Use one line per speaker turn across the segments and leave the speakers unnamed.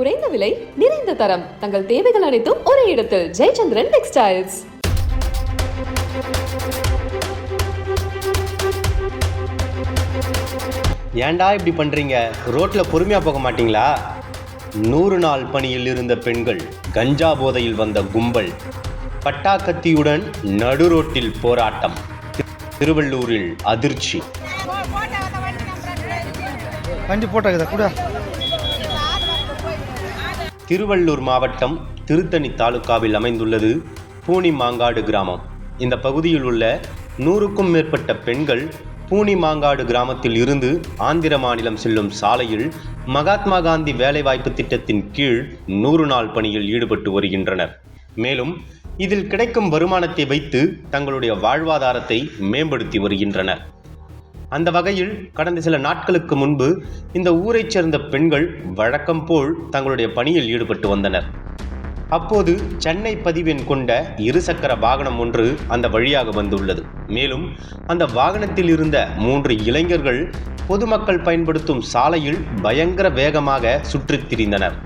குறைந்த விலை நிறைந்த தரம். தங்கள் தேவைகள் அனைத்தும் ஒரே இடத்தில். ஜெயச்சந்திரன் டெக்ஸ்டைல்ஸ்.
ஏன்டா இப்படி பண்ணுறீங்க ரோட்டில் பொறுமையாக போக மாட்டீங்களா? நூறு நாள் பணியில் இருந்த பெண்கள் கஞ்சா போதையில் வந்த கும்பல் பட்டாக்கத்தியுடன் நடு ரோட்டில் போராட்டம். திருவள்ளூரில் அதிர்ச்சி.
போட்டாக்குதா கூட.
திருவள்ளூர் மாவட்டம் திருத்தணி தாலுகாவில் அமைந்துள்ளது பூனி மாங்காடு கிராமம். இந்த பகுதியில் உள்ள நூறுக்கும் மேற்பட்ட பெண்கள் பூனி மாங்காடு கிராமத்தில் இருந்து ஆந்திர மாநிலம் செல்லும் சாலையில் மகாத்மா காந்தி வேலைவாய்ப்பு திட்டத்தின் கீழ் நூறு நாள் பணியில் ஈடுபட்டு வருகின்றனர். மேலும் இதில் கிடைக்கும் வருமானத்தை வைத்து தங்களுடைய வாழ்வாதாரத்தை மேம்படுத்தி வருகின்றனர். அந்த வகையில் கடந்த சில நாட்களுக்கு முன்பு இந்த ஊரைச் சேர்ந்த பெண்கள் வழக்கம் போல் தங்களுடைய பணியில் ஈடுபட்டு வந்தனர். அப்போது சென்னை பதிவெண் கொண்ட இருசக்கர வாகனம் ஒன்று அந்த வழியாக வந்துள்ளது. மேலும் அந்த வாகனத்தில் இருந்த மூன்று இளைஞர்கள் பொதுமக்கள் பயன்படுத்தும் சாலையில் பயங்கர வேகமாக சுற்றித் திரிந்தனர்.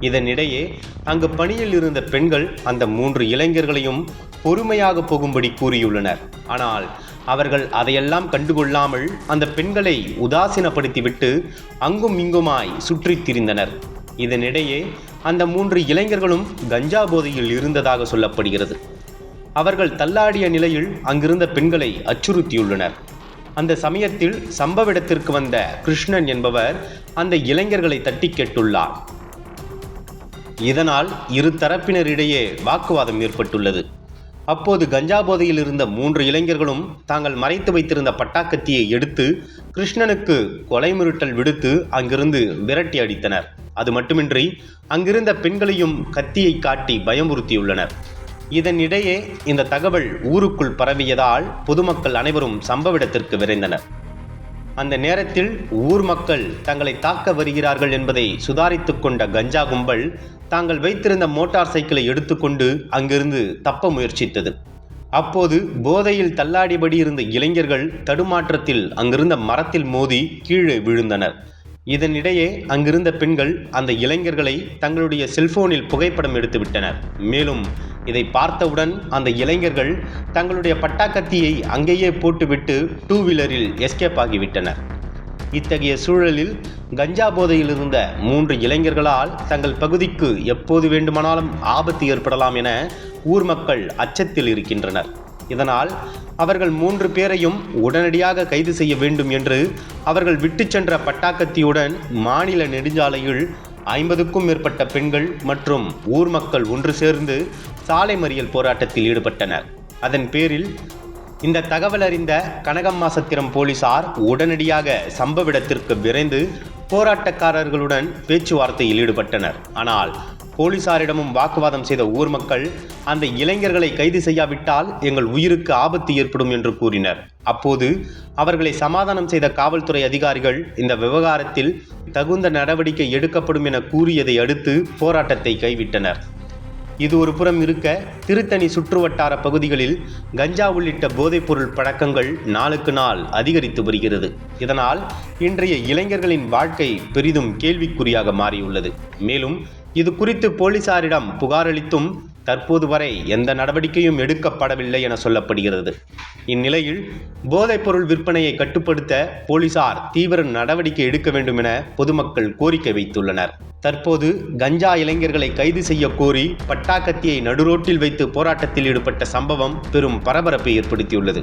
இதனிடையே அங்கு பணியில் இருந்த பெண்கள் அந்த மூன்று இளைஞர்களையும் பொறுமையாக போகும்படி கூறியுள்ளனர். ஆனால் அவர்கள் அதையெல்லாம் கண்டுகொள்ளாமல் அந்த பெண்களை உதாசீனப்படுத்திவிட்டு அங்கும் இங்குமாய் சுற்றித் திரிந்தனர். இதனிடையே அந்த மூன்று இளைஞர்களும் கஞ்சா போதையில் இருந்ததாக சொல்லப்படுகிறது. அவர்கள் தள்ளாடிய நிலையில் அங்கிருந்த பெண்களை அச்சுறுத்தியுள்ளனர். அந்த சமயத்தில் சம்பவ இடத்திற்கு வந்த கிருஷ்ணன் என்பவர் அந்த இளைஞர்களை தட்டி கேட்டுள்ளார். இதனால் இரு தரப்பினரிடையே வாக்குவாதம் ஏற்பட்டுள்ளது. அப்போது கஞ்சா போதையில் இருந்த மூன்று இளைஞர்களும் தாங்கள் மறைத்து வைத்திருந்த பட்டாக்கத்தியை எடுத்து கிருஷ்ணனுக்கு கொலை மிரட்டல் விடுத்து அங்கிருந்து விரட்டி அடித்தனர். அது மட்டுமின்றி அங்கிருந்த பெண்களையும் கத்தியை காட்டி பயமுறுத்தியுள்ளனர். இதனிடையே இந்த தகவல் ஊருக்குள் பரவியதால் பொதுமக்கள் அனைவரும் சம்பவ இடத்திற்கு விரைந்தனர். அந்த நேரத்தில் ஊர் மக்கள் தங்களை தாக்க வருகிறார்கள் என்பதை சுதாரித்துக் கொண்ட கஞ்சா கும்பல் தாங்கள் வைத்திருந்த மோட்டார் சைக்கிளை எடுத்துக்கொண்டு அங்கிருந்து தப்ப முயற்சித்தது. அப்போது போதையில் தள்ளாடிபடி இருந்த இளைஞர்கள் தடுமாற்றத்தில் அங்கிருந்த மரத்தில் மோதி கீழே விழுந்தனர். இதனிடையே அங்கிருந்த பெண்கள் அந்த இளைஞர்களை தங்களுடைய செல்போனில் புகைப்படம் எடுத்துவிட்டனர். மேலும் இதை பார்த்தவுடன் அந்த இளைஞர்கள் தங்களுடைய பட்டாக்கத்தியை அங்கேயே போட்டுவிட்டு டூ வீலரில் எஸ்கேப் ஆகிவிட்டனர். இத்தகைய சூழலில் கஞ்சா போதையில் இருந்த மூன்று இளைஞர்களால் தங்கள் பகுதிக்கு எப்போது வேண்டுமானாலும் ஆபத்து ஏற்படலாம் என ஊர் மக்கள் அச்சத்தில் இருக்கின்றனர். இதனால் அவர்கள் மூன்று பேரையும் உடனடியாக கைது செய்ய வேண்டும் என்று அவர்கள் விட்டு சென்ற பட்டாக்கத்தியுடன் மாநில நெடுஞ்சாலையில் ஐம்பதுக்கும் மேற்பட்ட பெண்கள் மற்றும் ஊர் மக்கள் ஒன்று சேர்ந்து சாலை மறியல் போராட்டத்தில் ஈடுபட்டனர். அதன் பேரில் இந்த தகவல் அறிந்த கனகம்மாசத்திரம் போலீசார் உடனடியாக சம்பவ இடத்திற்கு விரைந்து போராட்டக்காரர்களுடன் பேச்சுவார்த்தையில் ஈடுபட்டனர். ஆனால் போலீசாரிடமும் வாக்குவாதம் செய்த ஊர் மக்கள் அந்த இளைஞர்களை கைது செய்யாவிட்டால் எங்கள் உயிருக்கு ஆபத்து ஏற்படும் என்று கூறினர். அப்போது அவர்களை சமாதானம் செய்த காவல்துறை அதிகாரிகள் இந்த விவகாரத்தில் தகுந்த நடவடிக்கை எடுக்கப்படும் என கூறியதை அடுத்து போராட்டத்தை கைவிட்டனர். இது ஒரு புறம் இருக்க திருத்தணி சுற்றுவட்டார பகுதிகளில் கஞ்சா உள்ளிட்ட போதைப்பொருள் பழக்கங்கள் நாளுக்கு நாள் அதிகரித்து வருகிறது. இதனால் இன்றைய இளைஞர்களின் வாழ்க்கை பெரிதும் கேள்விக்குறியாக மாறியுள்ளது. மேலும் இது குறித்து போலீசாரிடம் புகாரளித்தும் தற்போது வரை எந்த நடவடிக்கையும் எடுக்கப்படவில்லை என சொல்லப்படுகிறது. இந்நிலையில் போதைப்பொருள் விற்பனையை கட்டுப்படுத்த போலீசார் தீவிர நடவடிக்கை எடுக்க வேண்டும் என பொதுமக்கள் கோரிக்கை வைத்துள்ளனர். தற்போது கஞ்சா இளைஞர்களை கைது செய்ய கோரி பட்டாக்கத்தியை நடுரோட்டில் வைத்து போராட்டத்தில் ஈடுபட்ட சம்பவம் பெரும் பரபரப்பை ஏற்படுத்தியுள்ளது.